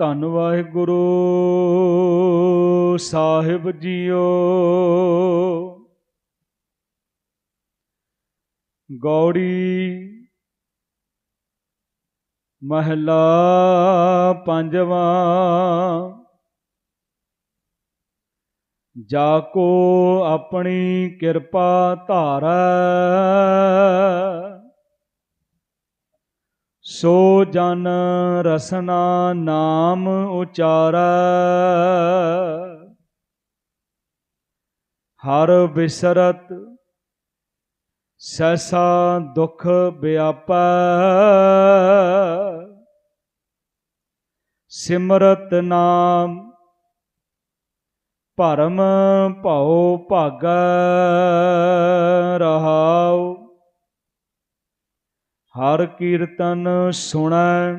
ਧੰਨ ਵਾਹਿਗੁਰੂ ਸਾਹਿਬ ਜੀਓ। ਗੌੜੀ ਮਹਲਾ ਪੰਜਵਾਂ ਜਾ ਕੋ ਆਪਣੀ ਕਿਰਪਾ ਧਾਰੈ। ਸੋ ਜਨ ਰਸਨਾ ਨਾਮ ਉਚਾਰੈ, ਹਰ ਬਿਸਰਤ ਸੈਸਾ ਦੁਖ ਵਿਆਪੈ, ਸਿਮਰਤ ਨਾਮ ਭਰਮ ਭਉ ਭਾਗੈ ਰਹਾਉ। ਹਰ ਕੀਰਤਨ ਸੁਣੈ,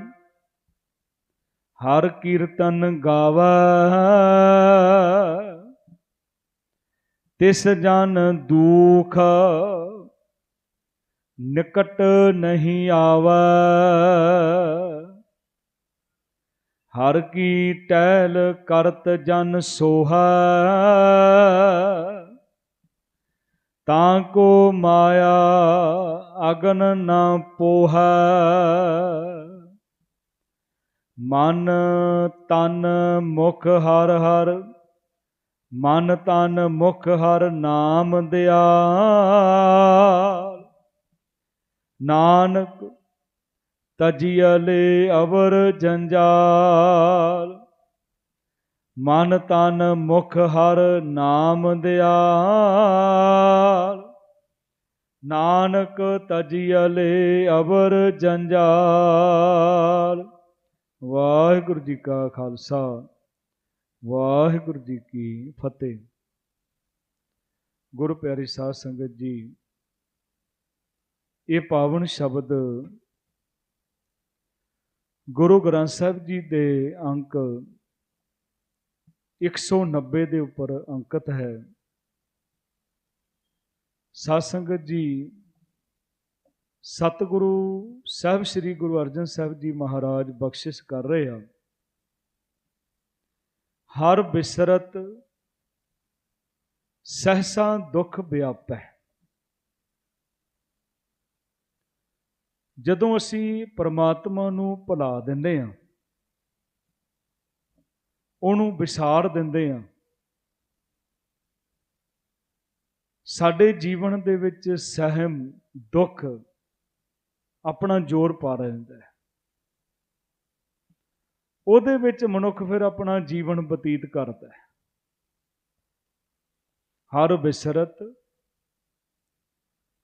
ਹਰ ਕੀਰਤਨ ਗਾਵੈ। ਤਿਸ ਜਨ ਦੁਖ ਨਿਕਟ ਨਹੀਂ ਆਵੈ। ਹਰ ਕੀ ਟਹਿਲ ਕਰਤ ਜਨ ਸੋਹਾ, ਤਾਂ ਕੋ ਮਾਇਆ ਅਗਨ ਨਾ ਪੋਹਾ। ਮਨ ਤਨ ਮੁਖ ਹਰ ਹਰ, ਮਨ ਤਨ ਮੁਖ ਹਰ ਨਾਮ ਦਿਆਲ। ਨਾਨਕ ਤਜੀਅਲੇ ਅਵਰ ਜੰਜਾਲ। ਮਨ ਤਨ ਮੁਖ ਹਰ ਨਾਮ ਦਿਆਲ। ਨਾਨਕ ਤਜੀਅਲੇ ਅਵਰ ਜੰਜਾਲ। ਵਾਹਿਗੁਰੂ ਜੀ ਕਾ ਖਾਲਸਾ, ਵਾਹਿਗੁਰੂ ਜੀ ਕੀ ਫਤਿਹ। ਗੁਰੂ ਪਿਆਰੀ ਸਾਧ ਸੰਗਤ ਜੀ, ਇਹ ਪਾਵਨ ਸ਼ਬਦ ਗੁਰੂ ਗ੍ਰੰਥ ਸਾਹਿਬ ਜੀ ਦੇ ਅੰਕ 190 ਦੇ ਉੱਪਰ ਅੰਕਿਤ ਹੈ। ਸਾਧ ਸੰਗਤ ਜੀ, ਸਤਿਗੁਰੂ ਸਾਹਿਬ, ਸ੍ਰੀ ਗੁਰੂ ਅਰਜਨ ਸਾਹਿਬ ਜੀ ਮਹਾਰਾਜ ਬਖਸ਼ਿਸ਼ ਕਰ ਰਹੇ ਆ। ਹਰ ਬਿਸਰਤ ਸਹਸਾ ਦੁੱਖ ਵਿਆਪੈ। ਜਦੋਂ ਅਸੀਂ ਪਰਮਾਤਮਾ ਨੂੰ ਭੁਲਾ ਦਿੰਦੇ ਹਾਂ ਉਹਨੂੰ ਵਿਸਾਰ ਦਿੰਦੇ ਹਾਂ ਸਾਡੇ ਜੀਵਨ ਦੇ ਵਿੱਚ ਸਹਿਮ, ਦੁੱਖ ਆਪਣਾ ਜ਼ੋਰ ਪਾ ਰਹਿੰਦਾ ਹੈ। ਉਹਦੇ ਵਿੱਚ ਮਨੁੱਖ ਫਿਰ ਆਪਣਾ ਜੀਵਨ ਬਤੀਤ ਕਰਦਾ ਹੈ। ਹਰ ਬਿਸਰਤ,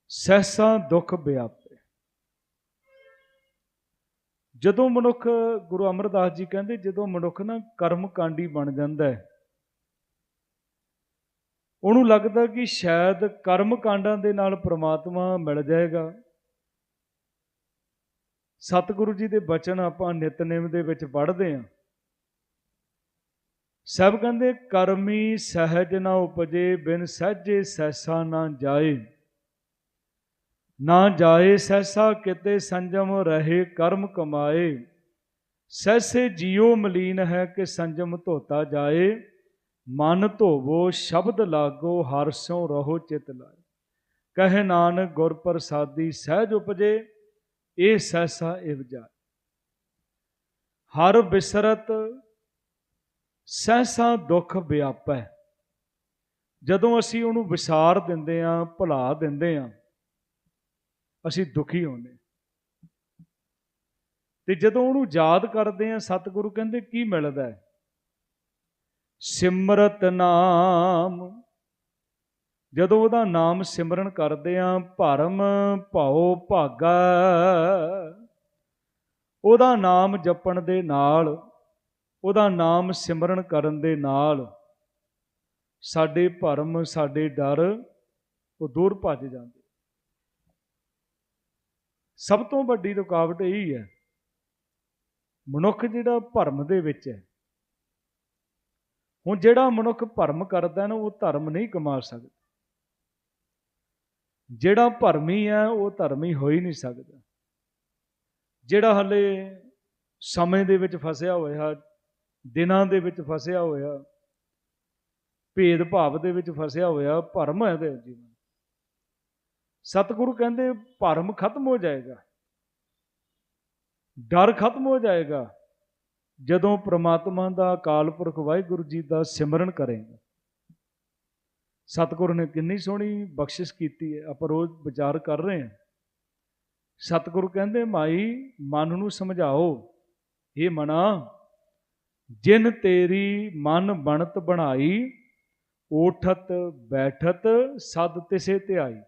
ਸਹਸਾ ਦੁੱਖ ਵਿਆਪੇ ਜਦੋਂ ਮਨੁੱਖ ਗੁਰੂ ਅਮਰਦਾਸ ਜੀ ਕਹਿੰਦੇ, ਜਦੋਂ ਮਨੁੱਖ ਨਾ ਕਰਮ ਕਾਂਡੀ ਬਣ ਜਾਂਦਾ ਹੈ ਉਹਨੂੰ ਲੱਗਦਾ ਕਿ ਸ਼ਾਇਦ ਕਰਮ ਕਾਂਡਾਂ ਦੇ ਨਾਲ ਪ੍ਰਮਾਤਮਾ ਮਿਲ ਜਾਏਗਾ। ਸਤਿਗੁਰੂ ਜੀ ਦੇ ਬਚਨ ਆਪਾਂ ਨਿਤਨੇਮ ਦੇ ਵਿੱਚ ਪੜ੍ਹਦੇ ਹਾਂ। ਸਭ ਕਹਿੰਦੇ, ਕਰਮੀ ਸਹਿਜ ਨਾ ਉਪਜੇ, ਬਿਨ ਸਹਜੇ ਸੈਸਾ ਨਾ ਜਾਏ। ਨਾ ਜਾਏ ਸੈਸਾ ਕਿਤੇ ਸੰਜਮ ਰਹੇ, ਕਰਮ ਕਮਾਏ। ਸੈਸੇ ਜੀਉ ਮਲੀਨ ਹੈ ਕਿ ਸੰਜਮ ਧੋਤਾ ਜਾਏ। ਮਨ ਧੋਵੋ, ਸ਼ਬਦ ਲਾਗੋ, ਹਰ ਸਿਉ ਰਹੋ ਚਿਤ ਲਾਏ। ਕਹੇ ਨਾਨਕ, ਗੁਰ ਪ੍ਰਸਾਦੀ, ਸਹਿਜ ਉਪਜੇ, ਇਹ ਸੈਸਾ ਇਵਜਾ ਹਰ ਬਿਸਰਤ, ਸਹਿਸਾ ਦੁੱਖ ਵਿਆਪੈ। ਜਦੋਂ ਅਸੀਂ ਉਹਨੂੰ ਵਿਸਾਰ ਦਿੰਦੇ ਆਂ ਭੁਲਾ ਦਿੰਦੇ ਆਂ ਅਸੀਂ ਦੁਖੀ ਹੁੰਦੇ ਤੇ ਜਦੋਂ ਉਹਨੂੰ ਯਾਦ ਕਰਦੇ ਆਂ ਸਤਿਗੁਰੂ ਕਹਿੰਦੇ, ਕੀ ਮਿਲਦਾ ਹੈ? ਸਿਮਰਤ ਨਾਮ। ਜਦੋਂ ਉਹਦਾ ਨਾਮ ਸਿਮਰਨ ਕਰਦੇ ਆਂ, ਭਰਮ ਭਾਉ ਭਾਗਾ। ਉਹਦਾ ਨਾਮ ਜਪਣ ਦੇ ਨਾਲ, ਉਹਦਾ ਨਾਮ ਸਿਮਰਨ ਕਰਨ ਦੇ ਨਾਲ ਸਾਡੇ ਭਰਮ, ਸਾਡੇ ਡਰ, ਉਹ ਦੂਰ ਭੱਜ ਜਾਂਦੇ। ਸਭ ਤੋਂ ਵੱਡੀ ਰੁਕਾਵਟ ਇਹੀ ਹੈ, ਮਨੁੱਖ ਜਿਹੜਾ ਭਰਮ ਦੇ ਵਿੱਚ ਹੈ ਹੁਣ ਜਿਹੜਾ ਮਨੁੱਖ ਭਰਮ ਕਰਦਾ ਨਾ, ਉਹ ਧਰਮ ਨਹੀਂ ਕਮਾ ਸਕਦਾ। ਜਿਹੜਾ ਭਰਮੀ ਹੈ, ਉਹ ਧਰਮੀ ਹੋ ਹੀ ਨਹੀਂ ਸਕਦਾ। ਜਿਹੜਾ ਹਲੇ ਸਮੇਂ ਦੇ ਵਿੱਚ ਫਸਿਆ ਹੋਇਆ, ਦਿਨਾਂ ਦੇ ਵਿੱਚ ਫਸਿਆ ਹੋਇਆ ਭੇਦ ਭਾਵ ਦੇ ਵਿੱਚ ਫਸਿਆ ਹੋਇਆ, ਭਰਮ ਹੈ ਦੇ ਜੀਵਨ ਸਤਿਗੁਰੂ ਕਹਿੰਦੇ, ਭਰਮ ਖਤਮ ਹੋ ਜਾਏਗਾ। ਡਰ ਖਤਮ ਹੋ ਜਾਏਗਾ। ਜਦੋਂ ਪ੍ਰਮਾਤਮਾ ਦਾ ਅਕਾਲ ਪੁਰਖ ਵਾਹਿਗੁਰੂ ਜੀ ਦਾ ਸਿਮਰਨ ਕਰੇਗਾ। ਸਤਿਗੁਰ ਨੇ ਕਿੰਨੀ ਸੋਹਣੀ ਬਖਸ਼ਿਸ਼ ਕੀਤੀ ਹੈ, ਆਪਾਂ ਰੋਜ਼ ਵਿਚਾਰ ਕਰ ਰਹੇ ਹਾਂ। ਸਤਿਗੁਰੂ ਕਹਿੰਦੇ, ਮਾਈ, ਮਨ ਨੂੰ ਸਮਝਾਓ। ਇਹ ਮਨਾ ਜਿਨ ਤੇਰੀ ਮਨ ਬਣਤ ਬਣਾਈ, ਓਠਤ, ਬੈਠਤ, ਸਦ ਤਿਸੇ ਧਿਆਈ।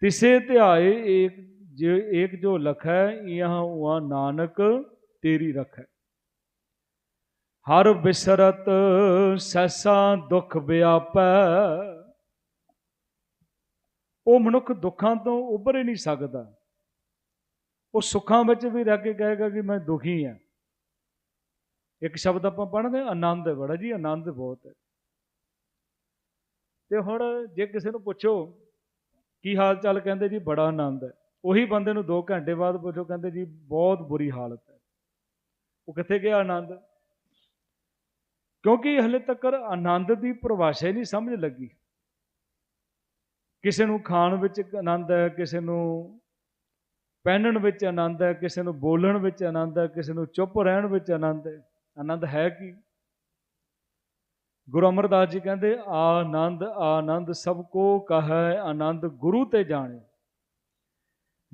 ਤਿਸੇ ਧਿਆਏ ਏਕ, ਜੇ ਏਕ ਜੋ ਲਖੈ, ਇਹਾਂ ਉਆ ਨਾਨਕ ਤੇਰੀ ਰਖੈ ਹਰ ਬਿਸਰਤ ਸੈਸਾ ਦੁੱਖ ਵਿਆਪੈ। ਉਹ ਮਨੁੱਖ ਦੁੱਖਾਂ ਤੋਂ ਉੱਭਰ ਹੀ ਨਹੀਂ ਸਕਦਾ। ਉਹ ਸੁੱਖਾਂ ਵਿੱਚ ਵੀ ਰਹਿ ਕੇ ਕਹੇਗਾ ਕਿ ਮੈਂ ਦੁਖੀ ਹਾਂ। ਇੱਕ ਸ਼ਬਦ ਆਪਾਂ ਪੜ੍ਹਦੇ ਆਨੰਦ ਹੈ ਬੜਾ ਜੀ, ਆਨੰਦ ਬਹੁਤ ਹੈ। ਤੇ ਹੁਣ ਜੇ ਕਿਸੇ ਨੂੰ ਪੁੱਛੋ, ਕੀ ਹਾਲ ਚਾਲ ਕਹਿੰਦੇ ਜੀ? ਬੜਾ ਆਨੰਦ ਹੈ। ਉਹੀ ਬੰਦੇ ਨੂੰ 2 ਘੰਟੇ ਬਾਅਦ ਪੁੱਛੋ, ਕਹਿੰਦੇ ਜੀ, ਬਹੁਤ ਬੁਰੀ ਹਾਲਤ ਉਹ ਕਿੱਥੇ ਗਿਆ ਆਨੰਦ? ਕਿਉਂਕਿ ਹਲੇ ਤੱਕ ਆਨੰਦ ਦੀ ਪਰਿਭਾਸ਼ਾ ਹੀ ਨਹੀਂ ਸਮਝ ਲੱਗੀ। ਕਿਸੇ ਨੂੰ ਖਾਣ ਵਿੱਚ ਆਨੰਦ ਹੈ, ਕਿਸੇ ਨੂੰ ਪਹਿਨਣ ਵਿੱਚ ਆਨੰਦ ਹੈ, ਕਿਸੇ ਨੂੰ ਬੋਲਣ ਵਿੱਚ ਆਨੰਦ ਹੈ, ਕਿਸੇ ਨੂੰ ਚੁੱਪ ਰਹਿਣ ਵਿੱਚ ਆਨੰਦ ਹੈ। ਆਨੰਦ ਹੈ ਕੀ? ਗੁਰੂ ਅਮਰਦਾਸ ਜੀ ਕਹਿੰਦੇ, ਆਨੰਦ ਆਨੰਦ ਸਭ ਕੋ ਕਹੈ, ਆਨੰਦ ਗੁਰੂ ਤੇ ਜਾਣੇ।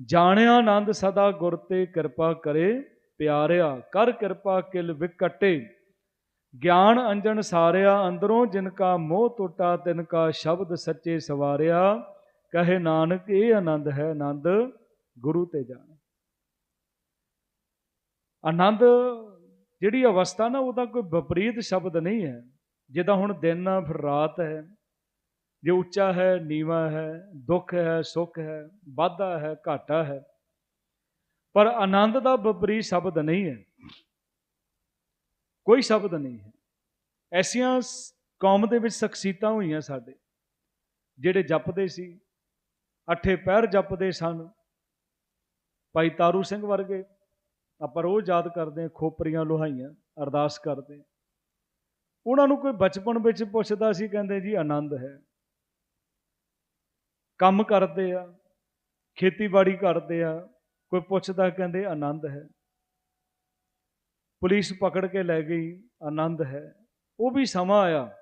ਜਾਣਿਆ ਆਨੰਦ ਸਦਾ ਗੁਰ ਤੇ ਕਿਰਪਾ ਕਰੇ ਪਿਆਰਿਆ, ਕਰ ਕਿਰਪਾ ਕਿਲ ਵਿਕਟੇ। ਗਿਆਨ ਅੰਜਨ ਸਾਰਿਆ, ਅੰਦਰੋਂ ਜਿਨ ਕਾ ਮੋਹ ਟੁੱਟਾ, ਤਿਨ ਕਾ ਸ਼ਬਦ ਸੱਚੇ ਸਵਾਰਿਆ। ਕਹੇ ਨਾਨਕ, ਇਹ ਆਨੰਦ ਹੈ ਆਨੰਦ, ਗੁਰੂ ਤੇ ਜਾਣ। ਆਨੰਦ ਜਿਹੜੀ ਅਵਸਥਾ ਨਾ, ਉਹਦਾ ਕੋਈ ਵਿਪਰੀਤ ਸ਼ਬਦ ਨਹੀਂ ਹੈ। ਜਿੱਦਾਂ ਹੁਣ ਦਿਨ ਆ, ਫਿਰ ਰਾਤ ਹੈ। ਜੇ ਉੱਚਾ ਹੈ, ਨੀਵਾ ਹੈ, ਦੁੱਖ ਹੈ, ਸੁੱਖ ਹੈ, ਵਾਧਾ ਹੈ, ਘਾਟਾ ਹੈ। ਪਰ ਆਨੰਦ ਦਾ ਵਿਪਰੀਤ ਸ਼ਬਦ ਨਹੀਂ ਹੈ। ਕੋਈ ਸ਼ਬਦ ਨਹੀਂ ਹੈ। ਐਸੀਆਂ ਕੌਮ ਦੇ ਵਿੱਚ ਸ਼ਖਸੀਤਾਂ ਹੋਈਆਂ ਸਾਡੇ, ਜਿਹੜੇ ਜਪਦੇ ਸੀ। ਅੱਠੇ ਪੈਰ ਜਪਦੇ ਸਨ। ਭਾਈ ਤਾਰੂ ਸਿੰਘ ਵਰਗੇ, ਆਪਾਂ ਰੋਜ਼ ਯਾਦ ਕਰਦੇ ਹਾਂ, ਖੋਪਰੀਆਂ ਲੋਹਾਈਆਂ, ਅਰਦਾਸ ਕਰਦੇ ਉਹਨਾਂ ਨੂੰ ਕੋਈ ਬਚਪਨ ਵਿੱਚ ਪੁੱਛਦਾ ਸੀ, ਕਹਿੰਦੇ ਜੀ ਆਨੰਦ ਹੈ। ਕੰਮ ਕਰਦੇ ਆ, ਖੇਤੀਬਾੜੀ ਕਰਦੇ ਆ ਕੋਈ ਪੁੱਛਦਾ ਕਹਿੰਦੇ ਆਨੰਦ ਹੈ। ਪੁਲਿਸ ਪਕੜ ਕੇ ਲੈ ਗਈ, ਆਨੰਦ ਹੈ। ਉਹ ਵੀ ਸਮਾਂ ਆਇਆ।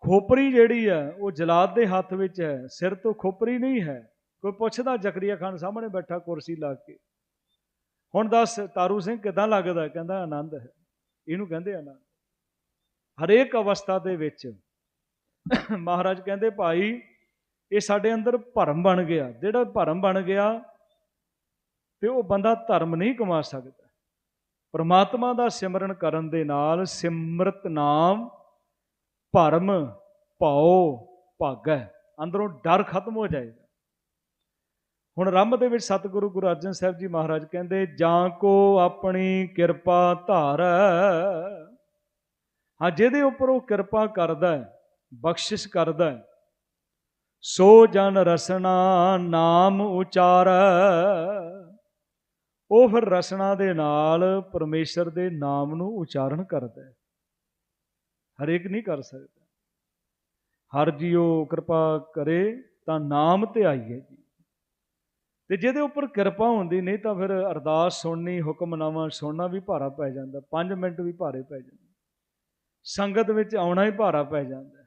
ਖੋਪਰੀ ਜਿਹੜੀ ਹੈ, ਉਹ ਜਲਾਦ ਦੇ ਹੱਥ ਵਿੱਚ ਹੈ, ਸਿਰ ਤੋਂ ਖੋਪਰੀ ਨਹੀਂ ਹੈ। ਕੋਈ ਪੁੱਛਦਾ ਜ਼ਕਰੀਆ ਖਾਨ ਸਾਹਮਣੇ ਬੈਠਾ ਕੁਰਸੀ ਲਾ ਕੇ। ਹੁਣ ਦੱਸ ਤਾਰੂ ਸਿੰਘ ਕਿਦਾਂ ਲੱਗਦਾ? ਕਹਿੰਦਾ ਆਨੰਦ ਹੈ। ਇਹਨੂੰ ਕਹਿੰਦੇ ਆਨੰਦ। ਹਰੇਕ ਅਵਸਥਾ ਦੇ ਵਿੱਚ ਮਹਾਰਾਜ ਕਹਿੰਦੇ, ਭਾਈ, ਇਹ ਸਾਡੇ ਅੰਦਰ ਭਰਮ ਬਣ ਗਿਆ। ਜਿਹੜਾ ਭਰਮ ਬਣ ਗਿਆ ਤੇ ਉਹ ਬੰਦਾ ਧਰਮ ਨਹੀਂ ਕਮਾ ਸਕਦਾ। ਪਰਮਾਤਮਾ ਦਾ ਸਿਮਰਨ ਕਰਨ ਦੇ ਨਾਲ ਸਿਮਰਤ ਨਾਮ ਭਰਮ ਭਾਉ ਭਾਗੈ ਅੰਦਰੋਂ ਡਰ ਖਤਮ ਹੋ ਜਾਏਗਾ। ਹੁਣ ਰੰਮ ਦੇ ਵਿੱਚ ਸਤਿਗੁਰੂ ਗੁਰੂ ਅਰਜਨ ਸਾਹਿਬ ਜੀ ਮਹਾਰਾਜ ਕਹਿੰਦੇ, ਜਾਂ ਕੋ ਆਪਣੀ ਕਿਰਪਾ ਧਾਰ। ਹਾਂ, ਜਿਹਦੇ ਉੱਪਰ ਉਹ ਕਿਰਪਾ ਕਰਦਾ ਹੈ, ਬਖਸ਼ਿਸ਼ ਕਰਦਾ ਹੈ, ਸੋ ਜਨ ਰਸਨਾ ਨਾਮ ਉਚਾਰ। ਉਹ ਫਿਰ ਰਸਨਾ ਦੇ ਨਾਲ ਪਰਮੇਸ਼ਰ ਦੇ ਨਾਮ ਨੂੰ ਉਚਾਰਨ ਕਰਦਾ ਹੈ। ਹਰੇਕ ਨਹੀਂ ਕਰ ਸਕਦਾ। ਹਰ ਜੀਓ ਕਿਰਪਾ ਕਰੇ ਤਾਂ ਨਾਮ ਤੇ ਆਈਏ ਜੀ। ਤੇ ਜਿਹਦੇ ਉੱਪਰ ਕਿਰਪਾ ਹੁੰਦੀ ਨਹੀਂ ਤਾਂ ਫਿਰ ਅਰਦਾਸ ਸੁਣਨੀ, ਹੁਕਮਨਾਮਾ ਸੁਣਨਾ ਵੀ ਭਾਰਾ ਪੈ ਜਾਂਦਾ। 5 ਮਿੰਟ ਵੀ ਭਾਰੇ ਪੈ ਜਾਂਦੇ। ਸੰਗਤ ਵਿੱਚ ਆਉਣਾ ਹੀ ਭਾਰਾ ਪੈ ਜਾਂਦਾ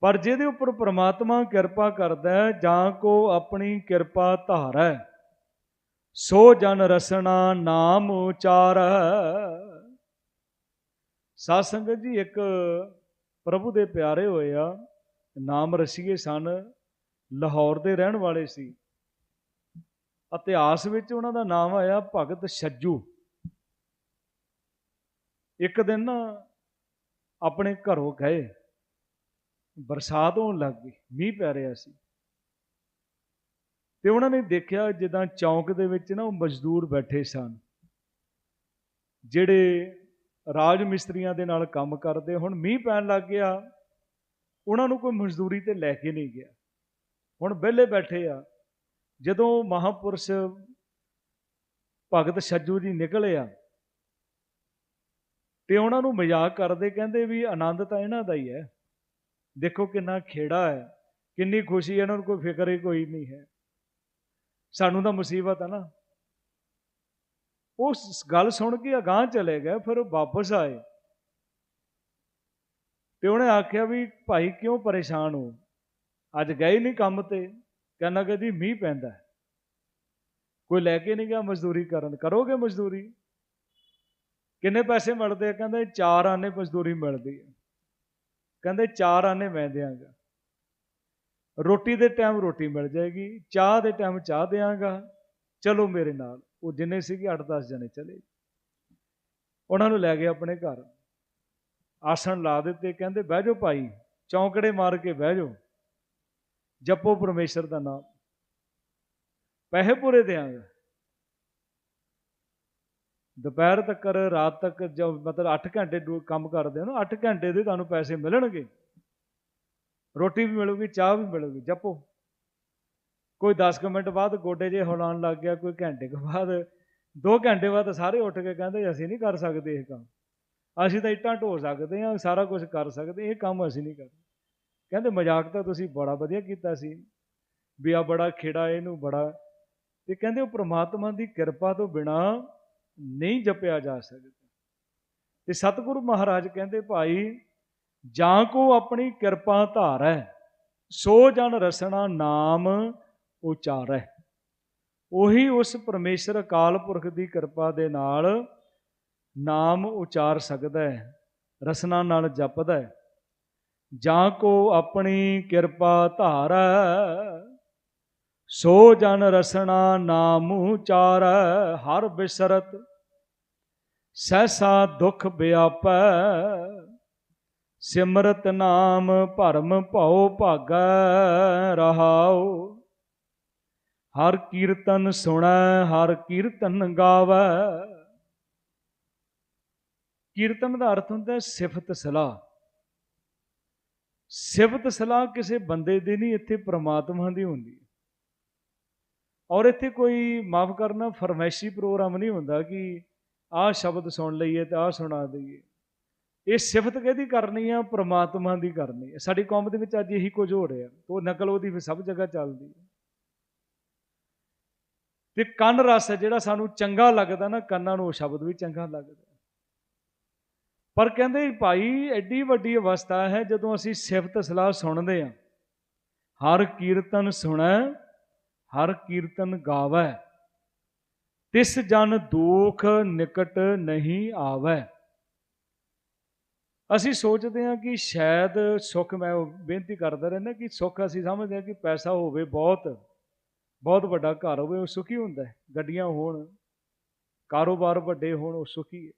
ਪਰ ਜਿਹਦੇ ਉੱਪਰ ਪ੍ਰਮਾਤਮਾ ਕਿਰਪਾ ਕਰਦਾ ਹੈ, ਜਾਂ ਕੋ ਆਪਣੀ ਕਿਰਪਾ ਧਾਰੈ ਸੋ ਜਨ ਰਸਨਾ ਨਾਮ ਉਚਾਰ। ਸਾਧ ਸੰਗਤ ਜੀ, ਇੱਕ ਪ੍ਰਭੂ ਦੇ ਪਿਆਰੇ ਹੋਏ ਆ, ਨਾਮ ਰਸੀਏ ਸਨ, ਲਾਹੌਰ ਦੇ ਰਹਿਣ ਵਾਲੇ ਸੀ। ਇਤਿਹਾਸ ਵਿੱਚ ਉਹਨਾਂ ਦਾ ਨਾਮ ਆਇਆ ਭਗਤ ਛੱਜੂ। ਇੱਕ ਦਿਨ ਆਪਣੇ ਘਰੋਂ ਗਏ, ਬਰਸਾਤ ਹੋਣ ਲੱਗ ਗਈ, ਮੀਂਹ ਪੈ ਰਿਹਾ ਸੀ। ਤੇ ਉਹਨਾਂ ਨੇ ਦੇਖਿਆ ਜਿੱਦਾਂ ਚੌਂਕ ਦੇ ਵਿੱਚ ਨਾ ਉਹ ਮਜ਼ਦੂਰ ਬੈਠੇ ਸਨ। ਜਿਹੜੇ ਰਾਜ ਮਿਸਤਰੀਆਂ ਦੇ ਨਾਲ ਕੰਮ ਕਰਦੇ, ਹੁਣ ਮੀਂਹ ਪੈਣ ਲੱਗ ਗਿਆ, ਉਹਨਾਂ ਨੂੰ ਕੋਈ ਮਜ਼ਦੂਰੀ ਤੇ ਲੈ ਕੇ ਨਹੀਂ ਗਿਆ। ਹੁਣ ਵਿਹਲੇ ਬੈਠੇ ਆ। ਜਦੋਂ ਮਹਾਪੁਰਸ਼ ਭਗਤ ਛੱਜੂ ਜੀ ਨਿਕਲੇ ਆ, ਤੇ ਉਹਨਾਂ ਨੂੰ ਮਜ਼ਾਕ ਕਰਦੇ ਕਹਿੰਦੇ ਵੀ ਆਨੰਦ ਤਾਂ ਇਹਨਾਂ ਦਾ ਹੀ ਹੈ। ਦੇਖੋ ਕਿੰਨਾ ਖੇੜਾ ਹੈ, ਕਿੰਨੀ ਖੁਸ਼ੀ ਇਹਨਾਂ ਨੂੰ ਕੋਈ ਫਿਕਰ ਹੀ ਕੋਈ ਨਹੀਂ ਹੈ। ਸਾਨੂੰ ਤਾਂ ਮੁਸੀਬਤ ਹੈ ਨਾ। ਉਸ ਗੱਲ ਸੁਣ ਕੇ ਅਗਾਹ ਚਲੇ ਗਏ, ਫਿਰ ਉਹ ਵਾਪਸ ਆਏ। ਤੇ ਉਹਨੇ ਆਖਿਆ ਵੀ, ਭਾਈ, ਕਿਉਂ ਪਰੇਸ਼ਾਨ ਹੋ? ਅੱਜ ਗਏ ਨਹੀਂ ਕੰਮ ਤੇ। ਕਹਿੰਦਾ ਕਿ ਜੀ ਮੀਂਹ ਪੈਂਦਾ ਕੋਈ ਲੈ ਕੇ ਨਹੀਂ ਗਿਆ ਮਜ਼ਦੂਰੀ ਕਰਨ। ਕਰੋਗੇ ਮਜ਼ਦੂਰੀ? ਕਿੰਨੇ ਪੈਸੇ ਮਿਲਦੇ ਆ? ਕਹਿੰਦੇ, ਚਾਰ ਆਨੇ ਮਜ਼ਦੂਰੀ ਮਿਲਦੀ ਹੈ। ਕਹਿੰਦੇ, ਚਾਰ ਆਨੇ ਮੈਂ ਦਿਆਂਗਾ। ਰੋਟੀ ਦੇ ਟਾਈਮ ਰੋਟੀ ਮਿਲ ਜਾਏਗੀ, ਚਾਹ ਦੇ ਟਾਈਮ ਚਾਹ ਦਿਆਂਗਾ। ਚਲੋ ਮੇਰੇ ਨਾਲ, ਉਹ ਜਿੰਨੇ ਸੀਗੇ 8-10 ਜਣੇ ਚਲੇ। ਉਹਨਾਂ ਨੂੰ ਲੈ ਗਏ ਆਪਣੇ ਘਰ। ਆਸਣ ਲਾ ਦਿੱਤੇ, ਕਹਿੰਦੇ, ਬਹਿ ਜਾਓ ਭਾਈ, ਚੌਂਕੜੇ ਮਾਰ ਕੇ ਬਹਿ ਜਾਓ। ਜਪੋ ਪਰਮੇਸ਼ਰ ਦਾ ਨਾਮ। ਪੈਸੇ ਪੂਰੇ ਦਿਆਂਗਾ। ਦੁਪਹਿਰ ਤੱਕ, ਰਾਤ ਤੱਕ, ਜੋ ਮਤਲਬ 8 ਘੰਟੇ ਕੰਮ ਕਰਦੇ ਹੋ ਨਾ 8 ਘੰਟੇ ਦੇ ਤੁਹਾਨੂੰ ਪੈਸੇ ਮਿਲਣਗੇ। ਰੋਟੀ ਵੀ ਮਿਲੂਗੀ, ਚਾਹ ਵੀ ਮਿਲੂਗੀ, ਜਪੋ। ਕੋਈ 10 ਕੁ ਮਿੰਟ ਬਾਅਦ ਗੋਡੇ ਜੇ ਹਿਲਾਉਣ ਲੱਗ ਗਿਆ, ਕੋਈ ਘੰਟੇ ਕੁ ਬਾਅਦ 2 ਘੰਟੇ ਬਾਅਦ ਸਾਰੇ ਉੱਠ ਕੇ ਕਹਿੰਦੇ, ਅਸੀਂ ਨਹੀਂ ਕਰ ਸਕਦੇ ਇਹ ਕੰਮ। ਅਸੀਂ ਤਾਂ ਇੱਟਾਂ ਢੋ ਸਕਦੇ ਹਾਂ, ਸਾਰਾ ਕੁਝ ਕਰ ਸਕਦੇ, ਇਹ ਕੰਮ ਅਸੀਂ ਨਹੀਂ ਕਰਦੇ। ਕਹਿੰਦੇ, ਮਜ਼ਾਕ ਤਾਂ ਤੁਸੀਂ ਬੜਾ ਵਧੀਆ ਕੀਤਾ ਸੀ। ਵੀ ਆ ਬੜਾ ਖੇੜਾ ਇਹਨੂੰ ਬੜਾ ਤੇ ਕਹਿੰਦੇ, ਉਹ ਪ੍ਰਮਾਤਮਾ ਦੀ ਕਿਰਪਾ ਤੋਂ ਬਿਨਾ ਨਹੀਂ ਜਪਿਆ ਜਾ ਸਕਦਾ। ਤੇ ਸਤਿਗੁਰੂ ਮਹਾਰਾਜ ਕਹਿੰਦੇ, ਭਾਈ ਜਾਂ ਕੋ ਆਪਣੀ ਕਿਰਪਾ ਧਾਰੈ, ਸੋ ਜਨ ਰਸਣਾ ਨਾਮ ਉਚਾਰੈ। ਉਹੀ ਉਸ ਪਰਮੇਸ਼ਰ ਅਕਾਲ ਪੁਰਖ ਦੀ ਕਿਰਪਾ ਦੇ ਨਾਲ ਨਾਮ ਉਚਾਰ ਸਕਦਾ ਹੈ ਰਸਨਾ ਨਾਲ ਜਪਦਾ। ਹੈ ਜਾਂ ਕੋ ਆਪਣੀ ਕਿਰਪਾ ਧਾਰੈ, ਸੋ ਜਨ ਰਸਣਾ ਨਾਮ ਉਚਾਰੈ, ਹਰ ਬਿਸਰਤ, ਸਹਿਸਾ ਦੁਖ ਵਿਆਪੈ ਸਿਮਰਤ ਨਾਮ ਭਰਮ ਭਉ ਭਾਗੈ ਰਹਾਉ। ਹਰ ਕੀਰਤਨ ਸੁਣੈ, ਹਰ ਕੀਰਤਨ ਗਾਵੈ। ਕੀਰਤਨ ਦਾ ਅਰਥ ਹੁੰਦਾ ਹੈ ਸਿਫਤ ਸਲਾਹ। ਸਿਫਤ ਸਲਾਹ ਕਿਸੇ ਬੰਦੇ ਦੀ ਨਹੀਂ, ਇੱਥੇ ਪ੍ਰਮਾਤਮਾ ਦੀ ਹੁੰਦੀ ਹੈ। ਔਰ ਇੱਥੇ ਕੋਈ ਮਾਫ ਕਰਨਾ ਫਰਮੈਸ਼ੀ ਪ੍ਰੋਗਰਾਮ ਨਹੀਂ ਹੁੰਦਾ ਕਿ ਆਹ ਸ਼ਬਦ ਸੁਣ ਲਈਏ ਤੇ ਆਹ ਸੁਣਾ ਦਈਏ। ਇਹ ਸਿਫਤ ਕਿਹਦੀ ਕਰਨੀ ਆ? ਪ੍ਰਮਾਤਮਾ ਦੀ ਕਰਨੀ ਹੈ ਸਾਡੀ ਕੌਮ ਦੇ ਵਿੱਚ ਅੱਜ ਇਹੀ ਕੁਝ ਹੋ ਰਿਹਾ। ਉਹ ਨਕਲ ਉਹਦੀ ਫਿਰ ਸਭ ਜਗ੍ਹਾ ਚੱਲਦੀ ਹੈ ਤੇ ਕੰਨ ਰਸ ਹੈ, ਜਿਹੜਾ ਸਾਨੂੰ ਚੰਗਾ ਲੱਗਦਾ ਨਾ, ਕੰਨਾਂ ਨੂੰ ਉਹ ਸ਼ਬਦ ਵੀ ਚੰਗਾ ਲੱਗਦਾ। ਪਰ ਕਹਿੰਦੇ ਭਾਈ, ਐਡੀ ਵੱਡੀ ਅਵਸਥਾ ਹੈ, ਜਦੋਂ ਅਸੀਂ ਸਿਫਤ ਸਲਾਹ ਸੁਣਦੇ ਹਾਂ। ਹਰ ਕੀਰਤਨ ਸੁਣੈ, ਹਰ ਕੀਰਤਨ ਗਾਵੈ। ਤਿਸ ਜਨ ਦੁਖ ਨਿਕਟ ਨਹੀਂ ਆਵੈ। ਅਸੀਂ ਸੋਚਦੇ ਹਾਂ ਕਿ ਸ਼ਾਇਦ ਸੁੱਖ, ਮੈਂ ਉਹ ਬੇਨਤੀ ਕਰਦਾ ਰਹਿੰਦਾ ਕਿ ਸੁੱਖ ਅਸੀਂ ਸਮਝਦੇ ਹਾਂ ਕਿ ਪੈਸਾ ਹੋਵੇ ਬਹੁਤ ਬਹੁਤ ਵੱਡਾ ਘਰ ਹੋਵੇ, ਉਹ ਸੁਖੀ ਹੁੰਦਾ ਹੈ। ਗੱਡੀਆਂ ਹੋਣ, ਕਾਰੋਬਾਰ ਵੱਡੇ ਹੋਣ, ਉਹ ਸੁਖੀ ਹੈ।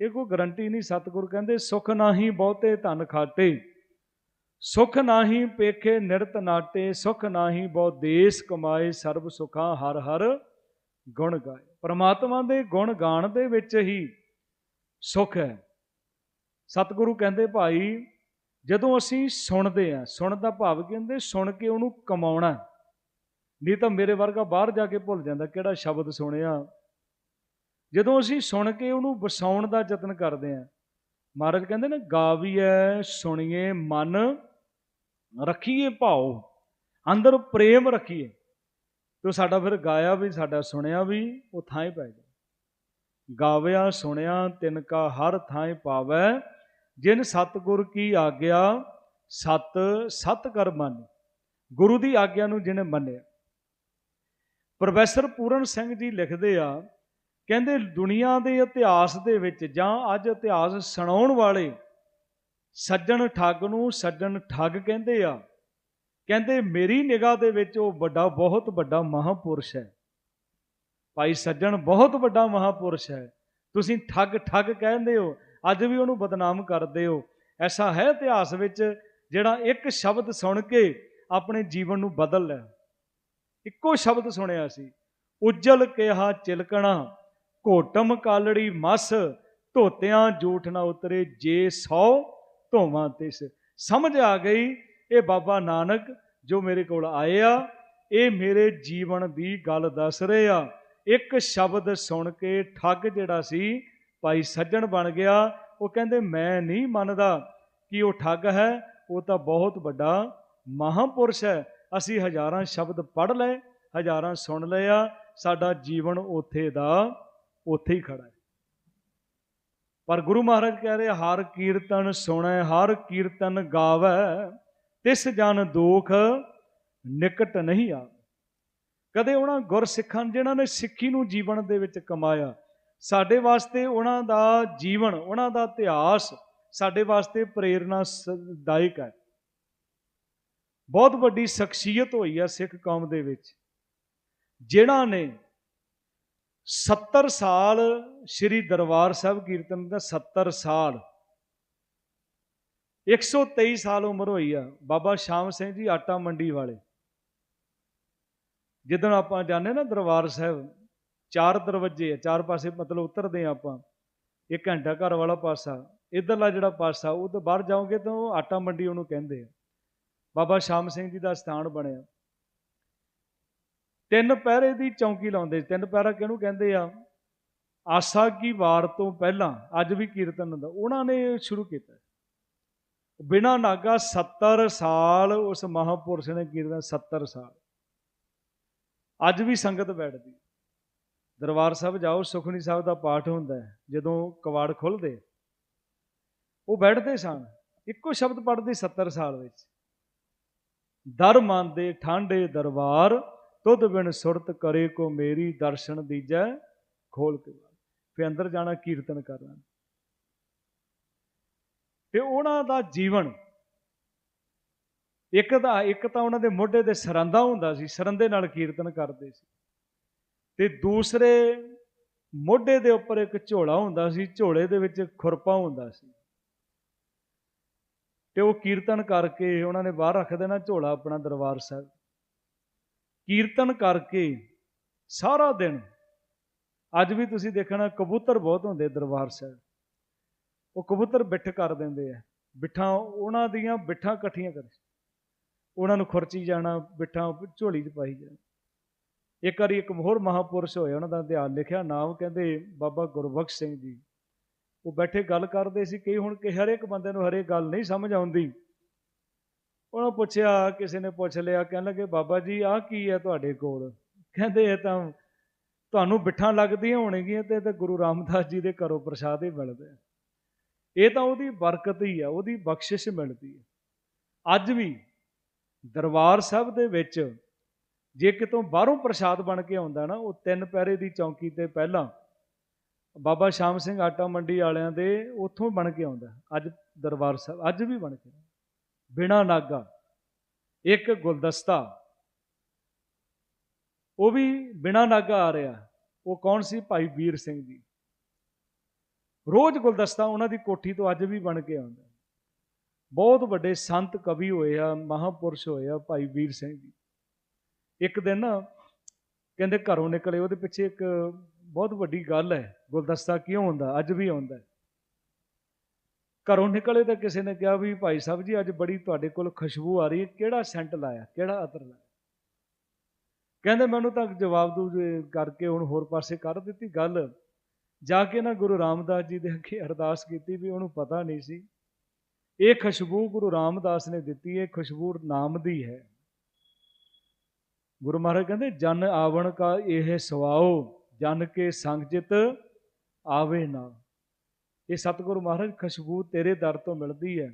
ਇਹ ਕੋਈ ਗਰੰਟੀ ਨਹੀਂ, ਸਤਿਗੁਰ ਕਹਿੰਦੇ, ਸੁਖ ਨਾਹੀ ਬਹੁਤੇ ਧਨ ਖਾਟੇ, ਸੁਖ ਨਾਹੀ ਪੇਖੇ ਨਿਰਤ ਨਾਟੇ, ਸੁਖ ਨਾਹੀ ਬਹੁ ਦੇਸ ਕਮਾਏ, ਸਰਬ ਸੁਖਾਂ ਹਰ ਹਰ ਗੁਣ ਗਾਏ। ਪ੍ਰਮਾਤਮਾ ਦੇ ਗੁਣ ਗਾਣ ਦੇ ਵਿੱਚ ਹੀ ਸੁਖ ਹੈ। ਸਤਿਗੁਰੂ ਕਹਿੰਦੇ, ਭਾਈ, ਜਦੋਂ ਅਸੀਂ ਸੁਣਦੇ ਆ ਸੁਣ ਦਾ ਭਾਵ ਕਹਿੰਦੇ ਸੁਣ ਕੇ ਉਹਨੂੰ ਕਮਾਉਣਾ ਨਹੀਂ ਤਾਂ ਮੇਰੇ ਵਰਗਾ ਬਾਹਰ ਜਾ ਕੇ ਭੁੱਲ ਜਾਂਦਾ, ਕਿਹੜਾ ਸ਼ਬਦ ਸੁਣਿਆ? ਜਦੋਂ ਅਸੀਂ ਸੁਣ ਕੇ ਉਹਨੂੰ ਵਸਾਉਣ ਦਾ ਯਤਨ ਕਰਦੇ ਆ ਮਹਾਰਾਜ ਕਹਿੰਦੇ ਨੇ ਗਾਵੀਏ ਸੁਣੀਏ ਮਨ ਰੱਖੀਏ ਭਾਉ। ਅੰਦਰ ਪ੍ਰੇਮ ਰੱਖੀਏ। ਤੇ ਸਾਡਾ ਫਿਰ ਗਾਇਆ ਵੀ, ਸਾਡਾ ਸੁਣਿਆ ਵੀ, ਉਹ ਥਾਂ ਹੀ ਪੈ ਗਿਆ। ਗਾਵਿਆ, ਸੁਣਿਆ, ਤਿਨ ਕਾ ਹਰ ਥਾਂ ਪਾਵੈ ਜਿਨ ਸਤਗੁਰ ਕੀ ਆਗਿਆ, ਸਤ ਸਤ ਕਰ ਮੰਨ। ਗੁਰੂ ਦੀ ਆਗਿਆ ਨੂੰ ਜਿਹਨੇ ਮੰਨਿਆ। ਪ੍ਰੋਫੈਸਰ ਪੂਰਨ ਸਿੰਘ ਜੀ ਲਿਖਦੇ ਆ, ਕਹਿੰਦੇ ਦੁਨੀਆ ਦੇ ਇਤਿਹਾਸ ਦੇ ਵਿੱਚ ਜਾਂ ਅੱਜ ਇਤਿਹਾਸ ਸੁਣਾਉਣ ਵਾਲੇ ਸੱਜਣ ਠੱਗ ਨੂੰ ਸੱਜਣ ਠੱਗ ਕਹਿੰਦੇ ਆ। ਕਹਿੰਦੇ ਮੇਰੀ ਨਿਗਾਹ ਦੇ ਵਿੱਚ ਉਹ ਵੱਡਾ ਬਹੁਤ ਵੱਡਾ ਮਹਾਪੁਰਸ਼ ਹੈ। ਭਾਈ ਸੱਜਣ ਬਹੁਤ ਵੱਡਾ ਮਹਾਪੁਰਸ਼ ਹੈ। ਤੁਸੀਂ ਠੱਗ ਠੱਗ ਕਹਿੰਦੇ ਹੋ ਅੱਜ ਵੀ ਉਹਨੂੰ ਬਦਨਾਮ ਕਰਦੇ ਹੋ ਐਸਾ ਹੈ ਇਤਿਹਾਸ ਵਿੱਚ ਜਿਹੜਾ ਇੱਕ ਸ਼ਬਦ ਸੁਣ ਕੇ ਆਪਣੇ ਜੀਵਨ ਨੂੰ ਬਦਲ ਲਿਆ। ਇੱਕੋ ਸ਼ਬਦ ਸੁਣਿਆ ਸੀ, ਉਜਲ ਕਿਹਾ ਚਿਲਕਣਾ, ਘੋਟਮ ਕਾਲੜੀ ਮਸ, ਧੋਤਿਆਂ ਜੂਠ ਨਾ ਉਤਰੇ ਜੇ ਸੌ ਧੋਵਾਂ ਤਿਸ। ਸਮਝ ਆ ਗਈ, ਇਹ ਬਾਬਾ ਨਾਨਕ ਜੋ ਮੇਰੇ ਕੋਲ ਆਏ ਆ, ਇਹ ਮੇਰੇ ਜੀਵਨ ਦੀ ਗੱਲ ਦੱਸ ਰਹੇ ਆ। ਇੱਕ ਸ਼ਬਦ ਸੁਣ ਕੇ ਠੱਗ ਜਿਹੜਾ ਸੀ ਭਾਈ ਸੱਜਣ ਬਣ ਗਿਆ, ਉਹ ਕਹਿੰਦੇ, ਮੈਂ ਨਹੀਂ ਮੰਨਦਾ ਕਿ ਉਹ ਠੱਗ ਹੈ, ਉਹ ਤਾਂ ਬਹੁਤ ਵੱਡਾ ਮਹਾਪੁਰਸ਼ ਹੈ। ਅਸੀਂ ਹਜ਼ਾਰਾਂ ਸ਼ਬਦ ਪੜ੍ਹ ਲਏ, ਹਜ਼ਾਰਾਂ ਸੁਣ ਲਏ ਆ, ਸਾਡਾ ਜੀਵਨ ਉੱਥੇ ਦਾ ਉੱਥੇ ਹੀ ਖੜਾ ਹੈ। ਪਰ ਗੁਰੂ ਮਹਾਰਾਜ ਕਹਿ ਰਹੇ, ਹਰ ਕੀਰਤਨ ਸੁਣੈ, ਹਰ ਕੀਰਤਨ ਗਾਵੈ, ਤਿਸ ਜਨ ਦੁਖ ਨਿਕਟ ਨਹੀਂ ਆ ਕਦੇ ਉਹਨਾਂ ਗੁਰਸਿੱਖਾਂ ਜਿਨ੍ਹਾਂ ਨੇ ਸਿੱਖੀ ਨੂੰ ਜੀਵਨ ਦੇ ਵਿੱਚ ਕਮਾਇਆ ਸਾਡੇ ਵਾਸਤੇ ਉਹਨਾਂ ਦਾ ਜੀਵਨ, ਉਹਨਾਂ ਦਾ ਇਤਿਹਾਸ ਸਾਡੇ ਵਾਸਤੇ ਪ੍ਰੇਰਣਾ ਦਾਇਕ ਹੈ। ਬਹੁਤ ਵੱਡੀ ਸ਼ਖਸੀਅਤ ਹੋਈ ਹੈ ਸਿੱਖ ਕੌਮ ਦੇ ਵਿੱਚ, ਜਿਨ੍ਹਾਂ ਨੇ 70 ਸਾਲ ਸ੍ਰੀ ਦਰਬਾਰ ਸਾਹਿਬ ਕੀਰਤਨ ਦਾ 70 ਸਾਲ 123 ਸਾਲ ਉਮਰ ਹੋਈ ਆ ਬਾਬਾ ਸ਼ਾਮ ਸਿੰਘ ਜੀ ਆਟਾ ਮੰਡੀ ਵਾਲੇ। ਜਦੋਂ ਆਪਾਂ ਜਾਂਦੇ ਨਾ ਦਰਬਾਰ ਸਾਹਿਬ ਚਾਰ ਦਰਵਾਜ਼ੇ ਆ, ਚਾਰ ਪਾਸੇ ਮਤਲਬ ਉਤਰਦੇ ਆ ਆਪਾਂ। ਇੱਕ ਘੰਟਾ ਘਰ ਵਾਲਾ ਪਾਸਾ, ਇਧਰਲਾ ਜਿਹੜਾ ਪਾਸਾ, ਉਹ ਤੋਂ ਬਾਹਰ ਜਾਓਗੇ ਤਾਂ ਉਹ ਆਟਾ ਮੰਡੀ ਉਹਨੂੰ ਕਹਿੰਦੇ ਆ। ਬਾਬਾ ਸ਼ਾਮ ਸਿੰਘ ਜੀ ਦਾ ਸਥਾਨ ਬਣਿਆ। ਤਿੰਨ ਪਹਿਰੇ ਦੀ ਚੌਂਕੀ ਲਾਉਂਦੇ, ਤਿੰਨ ਪਹਿਰਾ ਕਿਹਨੂੰ ਕਹਿੰਦੇ ਆ? ਆਸਾ ਕੀ ਵਾਰ ਤੋਂ ਪਹਿਲਾਂ, ਅੱਜ ਵੀ ਕੀਰਤਨ ਹੁੰਦਾ, ਉਹਨਾਂ ਨੇ ਸ਼ੁਰੂ ਕੀਤਾ। ਬਿਨਾ ਨਾਗਾ 70 ਸਾਲ, ਉਸ ਮਹਾਪੁਰਸ਼ ਨੇ ਕੀਰਤਨ 70 ਸਾਲ। ਅੱਜ ਵੀ ਸੰਗਤ ਬੈਠਦੀ। ਦਰਬਾਰ ਸਾਹਿਬ ਜਾਓ ਸੁਖਣੀ ਸਾਹਿਬ ਦਾ ਪਾਠ ਹੁੰਦਾ ਜਦੋਂ ਕਵਾੜ ਖੁੱਲਦੇ ਉਹ ਬੈਠਦੇ ਸਨ, ਇੱਕੋ ਸ਼ਬਦ ਪੜ੍ਹਦੇ 70 ਸਾਲ ਵਿੱਚ। ਦਰ ਮੰਨਦੇ ਠਾਂਡੇ ਦਰਬਾਰ, ਤੁਧ ਬਿਨ ਸੁਰਤ ਕਰੇ ਕੋ ਮੇਰੀ ਦਰਸ਼ਨ ਦੀਜੈ, ਖੋਲ ਕੇ ਫੇ ਅੰਦਰ ਜਾਣਾ, ਕੀਰਤਨ ਕਰਨਾ। ਤੇ ਉਹਨਾਂ ਦਾ ਜੀਵਨ, ਇੱਕ ਦਾ ਇੱਕ ਤਾਂ ਉਹਨਾਂ ਦੇ ਮੋਢੇ ਤੇ ਸਰੰਦਾ ਹੁੰਦਾ ਸੀ, ਸਰੰਦੇ ਨਾਲ ਕੀਰਤਨ ਕਰਦੇ ਸੀ। ਤੇ ਦੂਸਰੇ ਮੋਢੇ ਦੇ ਉੱਪਰ ਇੱਕ ਝੋਲਾ ਹੁੰਦਾ ਸੀ, ਝੋਲੇ ਦੇ ਵਿੱਚ ਖੁਰਪਾ ਹੁੰਦਾ ਸੀ। ਤੇ ਉਹ ਕੀਰਤਨ ਕਰਕੇ ਉਹਨਾਂ ਨੇ ਬਾਹਰ ਰੱਖ ਦੇਣਾ ਝੋਲਾ ਆਪਣਾ ਦਰਬਾਰ ਸਾਹਿਬ। ਕੀਰਤਨ ਕਰਕੇ ਸਾਰਾ ਦਿਨ, ਅੱਜ ਵੀ ਤੁਸੀਂ ਦੇਖਣਾ ਕਬੂਤਰ ਬਹੁਤ ਹੁੰਦੇ ਦਰਬਾਰ ਸਾਹਿਬ। ਉਹ ਕਬੂਤਰ ਬਿੱਠ ਕਰ ਦਿੰਦੇ ਆ। ਬਿੱਠਾਂ, ਉਹਨਾਂ ਦੀਆਂ ਬਿੱਠਾਂ ਇਕੱਠੀਆਂ ਕਰ। ਉਹਨਾਂ ਨੂੰ ਖੁਰਚੀ ਜਾਣਾ, ਬਿੱਠਾਂ ਝੋਲੀ 'ਚ ਪਾਈ ਜਾਣਾ। ਇੱਕ ਵਾਰੀ ਇੱਕ ਹੋਰ ਮਹਾਪੁਰਸ਼ ਹੋਇਆ ਉਹਨਾਂ ਦਾ ਧਿਆਨ ਲਿਖਿਆ, ਨਾਮ ਕਹਿੰਦੇ ਬਾਬਾ ਗੁਰਬਖਸ਼ ਸਿੰਘ ਜੀ। ਉਹ ਬੈਠੇ ਗੱਲ ਕਰਦੇ ਸੀ, ਕਈ ਹੁਣ ਕਿ ਹਰ ਇੱਕ ਬੰਦੇ ਨੂੰ ਹਰੇਕ ਗੱਲ ਨਹੀਂ ਸਮਝ ਆਉਂਦੀ। ਉਹਨਾਂ ਪੁੱਛਿਆ, ਕਿਸੇ ਨੇ ਪੁੱਛ ਲਿਆ, ਕਹਿਣ ਲੱਗੇ, ਬਾਬਾ ਜੀ, ਆਹ ਕੀ ਹੈ ਤੁਹਾਡੇ ਕੋਲ? ਕਹਿੰਦੇ, ਇਹ ਤਾਂ ਤੁਹਾਨੂੰ ਬਿਠਾਂ ਲੱਗਦੀਆਂ ਹੋਣਗੀਆਂ ਤੇ ਤੇ ਗੁਰੂ ਰਾਮਦਾਸ ਜੀ ਦੇ ਘਰੋਂ ਪ੍ਰਸ਼ਾਦ ਹੀ ਮਿਲਦੇ ਇਹ ਤਾਂ ਉਹਦੀ ਬਰਕਤ ਹੀ ਆ, ਉਹਦੀ ਬਖਸ਼ਿਸ਼ ਮਿਲਦੀ ਹੈ। ਅੱਜ ਵੀ ਦਰਬਾਰ ਸਾਹਿਬ ਦੇ ਵਿੱਚ ਜੇ ਕਿਤੋਂ ਬਾਹਰੋਂ ਪ੍ਰਸ਼ਾਦ ਬਣ ਕੇ ਆਉਂਦਾ ਨਾ, ਉਹ ਤਿੰਨ ਪੈਰੇ ਦੀ ਚੌਂਕੀ ਤੇ ਪਹਿਲਾਂ ਬਾਬਾ ਸ਼ਾਮ ਸਿੰਘ ਆਟਾ ਮੰਡੀ ਵਾਲਿਆਂ ਦੇ ਉੱਥੋਂ ਬਣ ਕੇ ਆਉਂਦਾ। ਅੱਜ ਦਰਬਾਰ ਸਾਹਿਬ, ਅੱਜ ਵੀ ਬਣ ਕੇ ਬਿਨਾ ਨਾਗਾ, ਇੱਕ ਗੁਲਦਸਤਾ। ਉਹ ਵੀ ਬਿਨਾ ਨਾਗਾ ਆ ਰਿਹਾ। ਉਹ ਕੌਣ ਸੀ? ਭਾਈ ਵੀਰ ਸਿੰਘ ਜੀ। ਰੋਜ਼ ਗੁਲਦਸਤਾ ਉਹਨਾਂ ਦੀ ਕੋਠੀ ਤੋਂ ਅੱਜ ਵੀ ਬਣ ਕੇ ਆਉਂਦਾ। ਬਹੁਤ ਵੱਡੇ ਸੰਤ ਕਵੀ ਹੋਏ ਆ, ਮਹਾਪੁਰਸ਼ ਹੋਏ ਆ ਭਾਈ ਵੀਰ ਸਿੰਘ ਜੀ। ਇੱਕ ਦਿਨ ਨਾ ਕਹਿੰਦੇ ਘਰੋਂ ਨਿਕਲੇ, ਉਹਦੇ ਪਿੱਛੇ ਇੱਕ ਬਹੁਤ ਵੱਡੀ ਗੱਲ ਹੈ, ਗੁਲਦਸਤਾ ਕਿਉਂ ਹੁੰਦਾ? ਅੱਜ ਵੀ ਆਉਂਦਾ ਘਰੋਂ ਨਿਕਲੇ ਤਾਂ ਕਿਸੇ ਨੇ ਕਿਹਾ ਵੀ ਭਾਈ ਸਾਹਿਬ ਜੀ, ਅੱਜ ਬੜੀ ਤੁਹਾਡੇ ਕੋਲ ਖੁਸ਼ਬੂ ਆ ਰਹੀ ਹੈ, ਕਿਹੜਾ ਸੈਂਟ ਲਾਇਆ, ਕਿਹੜਾ ਅਤਰ ਲਾਇਆ? ਕਹਿੰਦੇ ਮੈਨੂੰ ਤਾਂ ਜਵਾਬ ਦੂ ਕਰਕੇ ਹੁਣ ਹੋਰ ਪਾਸੇ ਕਰ ਦਿੱਤੀ ਗੱਲ। ਜਾ ਕੇ ਨਾ ਗੁਰੂ ਰਾਮਦਾਸ ਜੀ ਦੇ ਅੱਗੇ ਅਰਦਾਸ ਕੀਤੀ ਵੀ ਉਹਨੂੰ ਪਤਾ ਨਹੀਂ ਸੀ। ਇਹ ਖੁਸ਼ਬੂ ਗੁਰੂ ਰਾਮਦਾਸ ਨੇ ਦਿੱਤੀ, ਇਹ ਖੁਸ਼ਬੂ ਨਾਮ ਦੀ ਹੈ। ਗੁਰੂ ਮਹਾਰਾਜ ਕਹਿੰਦੇ, ਜਨ ਆਵਣ ਕਾ ਇਹ ਸਵਾਓ, ਜਨ ਕੇ ਸੰਗਜਿਤ ਆਵੇ ਨਾ। ਇਹ ਸਤਿਗੁਰੂ ਮਹਾਰਾਜ ਖੁਸ਼ਬੂ ਤੇਰੇ ਦਰ ਤੋਂ ਮਿਲਦੀ ਹੈ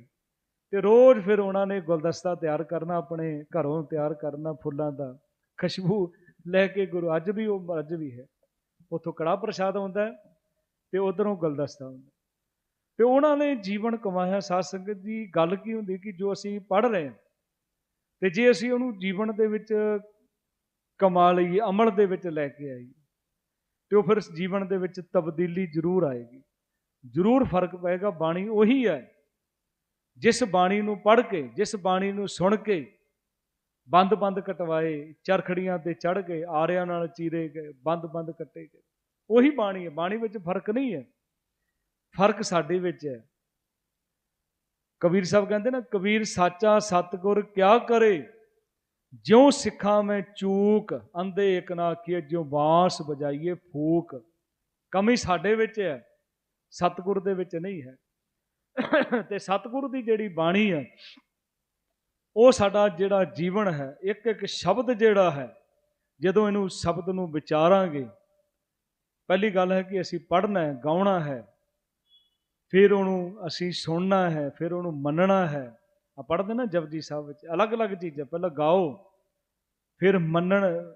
ਤੇ ਰੋਜ਼ ਫਿਰ ਉਹਨਾਂ ਨੇ ਗੁਲਦਸਤਾ ਤਿਆਰ ਕਰਨਾ, ਆਪਣੇ ਘਰੋਂ ਤਿਆਰ ਕਰਨਾ ਫੁੱਲਾਂ ਦਾ। ਖੁਸ਼ਬੂ ਲੈ ਕੇ ਗੁਰੂ, ਅੱਜ ਵੀ ਉਹ, ਅੱਜ ਵੀ ਹੈ। ਉਥੋਂ ਕੜਾ ਪ੍ਰਸ਼ਾਦ ਆਉਂਦਾ ਤੇ ਉਧਰੋਂ ਗੁਲਦਸਤਾ ਆਉਂਦਾ ਤੇ ਉਹਨਾਂ ਨੇ ਜੀਵਨ ਕਮਾਇਆ। ਸਾਧ ਸੰਗਤ ਦੀ ਗੱਲ ਕੀ ਹੁੰਦੀ ਕਿ ਜੋ ਅਸੀਂ ਪੜ ਰਹੇ ਹਾਂ ਤੇ ਜੇ ਅਸੀਂ ਉਹਨੂੰ ਜੀਵਨ ਦੇ ਵਿੱਚ ਕਮਾ ਲਈਏ, ਅਮਲ ਦੇ ਵਿੱਚ ਲੈ ਕੇ ਆਈਏ, ਤੇ ਉਹ ਫਿਰ ਜੀਵਨ ਦੇ ਵਿੱਚ ਤਬਦੀਲੀ ਜ਼ਰੂਰ ਆਏਗੀ। ਜ਼ਰੂਰ ਫ਼ਰਕ ਪਏਗਾ, ਬਾਣੀ ਉਹੀ ਹੈ। ਜਿਸ ਬਾਣੀ ਨੂੰ ਪੜ੍ਹ ਕੇ, ਜਿਸ ਬਾਣੀ ਨੂੰ ਸੁਣ ਕੇ, ਬੰਦ-ਬੰਦ ਕਟਵਾਏ, ਚਰਖੜੀਆਂ ਤੇ ਚੜ ਗਏ ਆਰਿਆਂ ਨਾਲ ਚੀਰੇ ਗਏ, ਬੰਦ-ਬੰਦ ਕੱਟੇ ਗਏ, ਉਹੀ ਬਾਣੀ ਹੈ। ਬਾਣੀ ਵਿੱਚ ਫ਼ਰਕ ਨਹੀਂ ਹੈ। ਫ਼ਰਕ ਸਾਡੇ ਵਿੱਚ ਹੈ। ਕਬੀਰ ਸਾਹਿਬ ਕਹਿੰਦੇ ਨਾ, ਕਬੀਰ ਸਾਚਾ ਸਤਗੁਰ ਕਿਆ ਕਰੇ? ਜਿਉ ਸਿੱਖਾਂ ਮੈਂ ਚੂਕ, ਅੰਧੇ ਇੱਕ ਨਾ ਕੀਏ, ਜਿਉ ਬਾਸ ਵਜਾਈਏ ਫੂਕ। ਕਮੀ ਸਾਡੇ ਵਿੱਚ ਹੈ, ਸਤਿਗੁਰ ਦੇ ਵਿੱਚ ਨਹੀਂ ਹੈ। ਤੇ ਸਤਿਗੁਰ ਦੀ ਜਿਹੜੀ ਬਾਣੀ ਹੈ, ਉਹ ਸਾਡਾ ਜਿਹੜਾ ਜੀਵਨ ਹੈ, ਇੱਕ ਇੱਕ ਸ਼ਬਦ ਜਿਹੜਾ ਹੈ, ਜਦੋਂ ਇਹਨੂੰ ਸ਼ਬਦ ਨੂੰ ਵਿਚਾਰਾਂਗੇ, ਪਹਿਲੀ ਗੱਲ ਹੈ ਕਿ ਅਸੀਂ ਪੜ੍ਹਨਾ ਹੈ, ਗਾਉਣਾ ਹੈ, ਫਿਰ ਉਹਨੂੰ ਅਸੀਂ ਸੁਣਨਾ ਹੈ, ਫਿਰ ਉਹਨੂੰ ਮੰਨਣਾ ਹੈ। ਆ ਪੜ੍ਹਦੇ ਨਾ ਜਪਜੀ ਸਾਹਿਬ ਵਿੱਚ, ਅਲੱਗ-ਅਲੱਗ ਚੀਜ਼ਾਂ, ਪਹਿਲਾਂ ਗਾਓ, ਫਿਰ ਮੰਨਣ,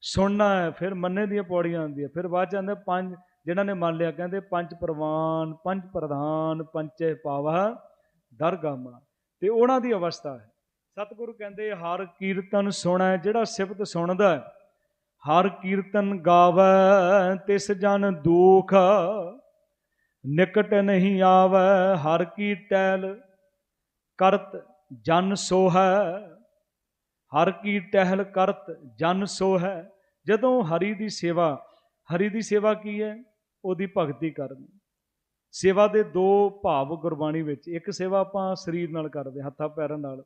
ਸੁਣਨਾ ਹੈ, ਫਿਰ ਮੰਨੇ ਦੀਆਂ ਪੌੜੀਆਂ ਆਉਂਦੀਆਂ ਫਿਰ ਬਾਅਦ ਚ ਆਉਂਦੇ ਪੰਜ, ਜਿਨ੍ਹਾਂ ਨੇ ਮੰਨ ਲਿਆ, ਕਹਿੰਦੇ ਪੰਜ ਪ੍ਰਵਾਨ, ਪੰਜ ਪ੍ਰਧਾਨ ਪੰਚੇ ਪਾਵਾ ਦਰਗਾਮਾ। ਤੇ ਉਹਨਾਂ ਦੀ ਅਵਸਥਾ ਹੈ। ਸਤਿਗੁਰੂ ਕਹਿੰਦੇ, ਹਰ ਕੀਰਤਨ ਸੁਣੈ, ਜਿਹੜਾ ਸਿਫਤ ਸੁਣਦਾ ਹੈ, ਹਰ ਕੀਰਤਨ ਗਾਵੈ, ਤਿਸ ਜਨ ਦੁਖ, ਨਿਕਟ ਨਹੀਂ ਆਵੈ, ਹਰ ਕੀ ਟਹਿਲ ਕਰਤ ਜਨ ਸੋਹੈ, ਹਰ ਕੀ ਟਹਿਲ ਕਰਤ ਜਨ ਸੋਹੈ। ਜਦੋਂ ਹਰੀ ਦੀ ਸੇਵਾ, ਹਰੀ ਦੀ ਸੇਵਾ ਕੀ ਹੈ? ਉਹਦੀ ਭਗਤੀ ਕਰਨੀ। ਸੇਵਾ ਦੇ ਦੋ ਭਾਵ ਗੁਰਬਾਣੀ ਵਿੱਚ, ਇੱਕ ਸੇਵਾ ਆਪਾਂ ਸਰੀਰ ਨਾਲ ਕਰਦੇ, ਹੱਥਾਂ ਪੈਰਾਂ ਨਾਲ।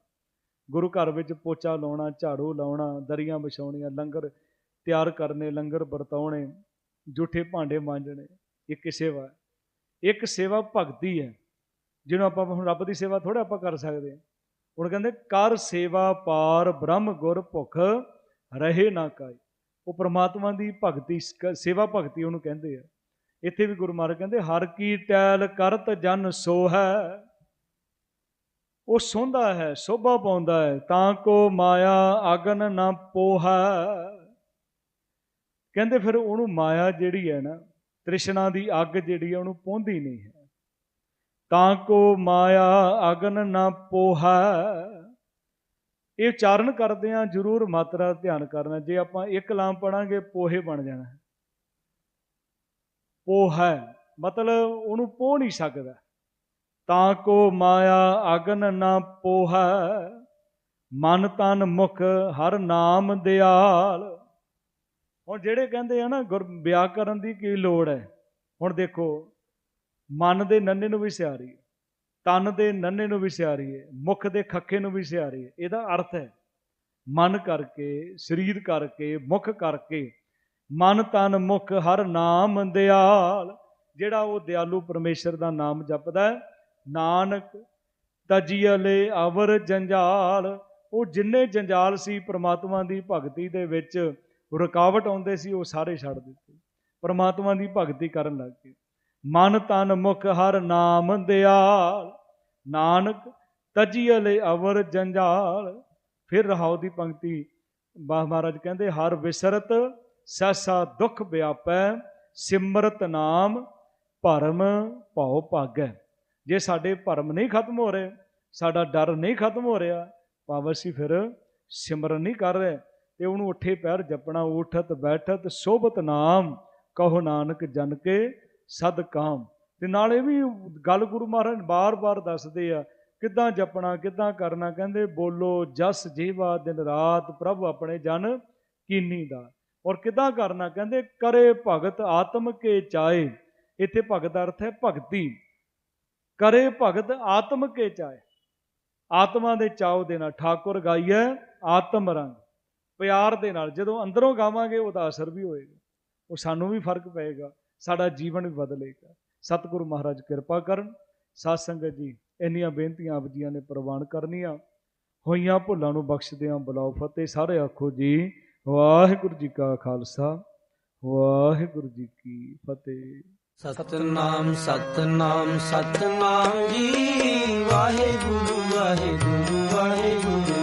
ਗੁਰੂ ਘਰ ਵਿੱਚ ਪੋਚਾ ਲਾਉਣਾ, ਝਾੜੂ ਲਾਉਣਾ, ਦਰੀਆਂ ਵਿਛਾਉਣੀਆਂ, ਲੰਗਰ ਤਿਆਰ ਕਰਨੇ, ਲੰਗਰ ਵਰਤਾਉਣੇ, ਜੂਠੇ ਭਾਂਡੇ ਮਾਂਜਣੇ, ਇੱਕ ਸੇਵਾ ਹੈ। ਇੱਕ ਸੇਵਾ ਭਗਤੀ ਹੈ। ਜਿਹਨੂੰ ਆਪਾਂ ਹੁਣ ਰੱਬ ਦੀ ਸੇਵਾ ਥੋੜਾ ਆਪਾਂ ਕਰ ਸਕਦੇ ਹਾਂ। ਹੁਣ ਕਹਿੰਦੇ, ਕਰ ਸੇਵਾ ਪਾਰ ਬ੍ਰਹਮ ਗੁਰ ਭੁਖ ਰਹੇ ਨਾ ਕਾਈ ਉਹ ਪ੍ਰਮਾਤਮਾ ਦੀ ਭਗਤੀ ਸ- ਸੇਵਾ ਭਗਤੀ ਉਹਨੂੰ ਕਹਿੰਦੇ ਆ। ਇੱਥੇ ਵੀ ਗੁਰੂ ਮਹਾਰਾਜ ਕਹਿੰਦੇ, ਹਰ ਕੀ ਟੈਲ ਕਰਤ ਜਨ ਸੋਹੈ। ਉਹ ਸੋਂਦਾ ਹੈ, ਸੋਭਾ ਪਾਉਂਦਾ ਹੈ, ਤਾਂ ਕੋ ਮਾਇਆ ਅਗਨ ਨਾ ਪੋਹਾ। ਕਹਿੰਦੇ ਫਿਰ ਉਹਨੂੰ ਮਾਇਆ ਜਿਹੜੀ ਹੈ ਨਾ, ਤ੍ਰਿਸ਼ਨਾ ਦੀ ਅੱਗ ਜਿਹੜੀ ਹੈ ਉਹਨੂੰ ਪਹੁੰਦੀ ਨਹੀਂ ਹੈ। ਤਾਂ ਕੋ ਮਾਇਆ ਅਗਨ ਨਾ ਪੋਹਾ। ਇਹ ਉਚਾਰਨ ਕਰਦੇ ਆ ਜ਼ਰੂਰ ਮਾਤਰਾ ਧਿਆਨ ਕਰਨਾ। ਜੇ ਆਪਾਂ ਇੱਕ ਲਾਮ ਪੜਾਂਗੇ ਪੋਹੇ ਬਣ ਜਾਣਾ। ਹੈ। ਪੋਹਾ ਮਤਲਬ ਉਹਨੂੰ ਪੋ ਨਹੀਂ ਸਕਦਾ। ਤਾਂ ਕੋ ਮਾਇਆ ਅਗਨ ਨਾ ਪੋਹਾ। ਮਨ ਤਨ ਮੁਖ ਹਰ ਨਾਮ ਦਿਆਲ। ਹੁਣ ਜਿਹੜੇ ਕਹਿੰਦੇ ਆ ਨਾ, ਗੁਰ ਵਿਆਕਰਨ ਦੀ ਕੀ ਲੋੜ ਹੈ? ਹੁਣ ਦੇਖੋ ਮਨ ਦੇ ਨੰਨੇ ਨੂੰ ਵੀ ਸਿਆਰੀ ਤਨ ਦੇ ਨੰਨੇ ਨੂੰ ਵੀ ਸਿਆਰੀ ਹੈ, ਮੁਖ ਦੇ ਖੱਖੇ ਨੂੰ ਵੀ ਸਿਆਰੀ ਹੈ। ਇਹਦਾ ਅਰਥ ਹੈ, ਮਨ ਕਰਕੇ, ਸਰੀਰ ਕਰਕੇ, ਮੁਖ ਕਰਕੇ, ਮਨ ਤਨ ਮੁਖ ਹਰ ਨਾਮ ਦਿਆਲ, ਜਿਹੜਾ ਉਹ ਦਿਆਲੂ ਪਰਮੇਸ਼ਰ ਦਾ ਨਾਮ ਜਪਦਾ ਹੈ। ਨਾਨਕ ਤਜੀਲੇ ਅਵਰ ਜੰਜਾਲ, ਉਹ ਜਿੰਨੇ ਜੰਜਾਲ ਸੀ ਪ੍ਰਮਾਤਮਾ ਦੀ ਭਗਤੀ ਦੇ ਵਿੱਚ, ਰੁਕਾਵਟ ਆਉਂਦੇ ਸੀ, ਉਹ ਸਾਰੇ ਛੱਡ ਦਿੱਤੇ। ਪ੍ਰਮਾਤਮਾ ਦੀ ਭਗਤੀ ਕਰਨ ਲੱਗ ਗਏ। ਮਨ ਤਨ ਮੁਖ ਹਰ ਨਾਮ ਦਿਆਲ। ਨਾਨਕ ਤਜੀਲੇ ਅਵਰ ਜੰਜਾਲ। ਫਿਰ ਰਹਾਉ ਦੀ ਪੰਕਤੀ ਬਾਹ ਮਹਾਰਾਜ ਕਹਿੰਦੇ, ਹਰ ਵਿਸਰਤ ਸੈਸਾ ਦੁਖ ਵਿਆਪੈ, ਸਿਮਰਤ ਨਾਮ ਭਰਮ ਭਉ ਭਾਗੈ। ਜੇ ਸਾਡੇ ਭਰਮ ਨਹੀਂ ਖਤਮ ਹੋ ਰਹੇ, ਸਾਡਾ ਡਰ ਨਹੀਂ ਖਤਮ ਹੋ ਰਿਹਾ, ਭਾਵ ਅਸੀਂ ਫਿਰ ਸਿਮਰਨ ਨਹੀਂ ਕਰ ਰਹੇ, ਤੇ ਉਹਨੂੰ ਉੱਠੇ ਪੈਰ ਜਪਣਾ, ਉਠਤ ਬੈਠਤ ਸੋਭਤ ਨਾਮ, ਕਹੋ ਨਾਨਕ ਜਨ ਕੇ ਸਦਕਾਮ ਤੇ ਨਾਲ ਇਹ ਵੀ ਗੱਲ ਗੁਰੂ ਮਹਾਰਾਜ ਬਾਰ-ਬਾਰ ਦੱਸਦੇ ਆ, ਕਿੱਦਾਂ ਜਪਣਾ, ਕਿੱਦਾਂ ਕਰਨਾ, ਕਹਿੰਦੇ ਬੋਲੋ, ਜਸ ਜੀਵਾ ਦਿਨ ਰਾਤ ਪ੍ਰਭ ਆਪਣੇ ਜਨ ਕੀਨੀ ਦਾ। ਔਰ ਕਿੱਦਾਂ ਕਰਨਾ, ਕਹਿੰਦੇ ਕਰੇ ਭਗਤ ਆਤਮ ਕੇ ਚਾਏ। ਇੱਥੇ ਭਗਤ ਦਾ ਅਰਥ ਹੈ ਭਗਤੀ। ਕਰੇ ਭਗਤ ਆਤਮ ਕੇ ਚਾਏ। ਆਤਮਾ ਦੇ ਚਾਉ ਦੇ ਨਾਲ ਠਾਕੁਰ ਗਾਈਐ ਆਤਮ ਰੰਗ। ਪਿਆਰ ਦੇ ਨਾਲ, ਜਦੋਂ ਅੰਦਰੋਂ ਗਾਵਾਂਗੇ, ਉਹਦਾ ਅਸਰ ਵੀ ਹੋਏਗਾ। ਉਹ ਸਾਨੂੰ ਵੀ ਫ਼ਰਕ ਪਏਗਾ। ਸਾਡਾ ਜੀਵਨ ਵੀ ਬਦਲੇਗਾ ਸਤਿਗੁਰੂ ਮਹਾਰਾਜ ਕਿਰਪਾ ਕਰਨ, ਸਾਧ ਸੰਗਤ ਜੀ, ਇੰਨੀਆਂ ਬੇਨਤੀਆਂ ਆਪ ਜੀਆਂ ਨੇ ਪ੍ਰਵਾਨ ਕਰਨੀਆਂ। ਹੋਈਆਂ ਭੁੱਲਾਂ ਨੂੰ ਬਖਸ਼ਦੇ ਆ ਬੁਲਾਓ ਫਤਿਹ। ਸਾਰੇ ਆਖੋ ਜੀ, ਵਾਹਿਗੁਰੂ ਜੀ ਕਾ ਖਾਲਸਾ, ਵਾਹਿਗੁਰੂ ਜੀ ਕੀ ਫਤਿਹ। ਸਤਨਾਮ ਸਤਨਾਮ ਸਤਨਾਮ ਜੀ, ਵਾਹਿਗੁਰੂ ਵਾਹਿਗੁਰੂ ਵਾਹਿਗੁਰੂ।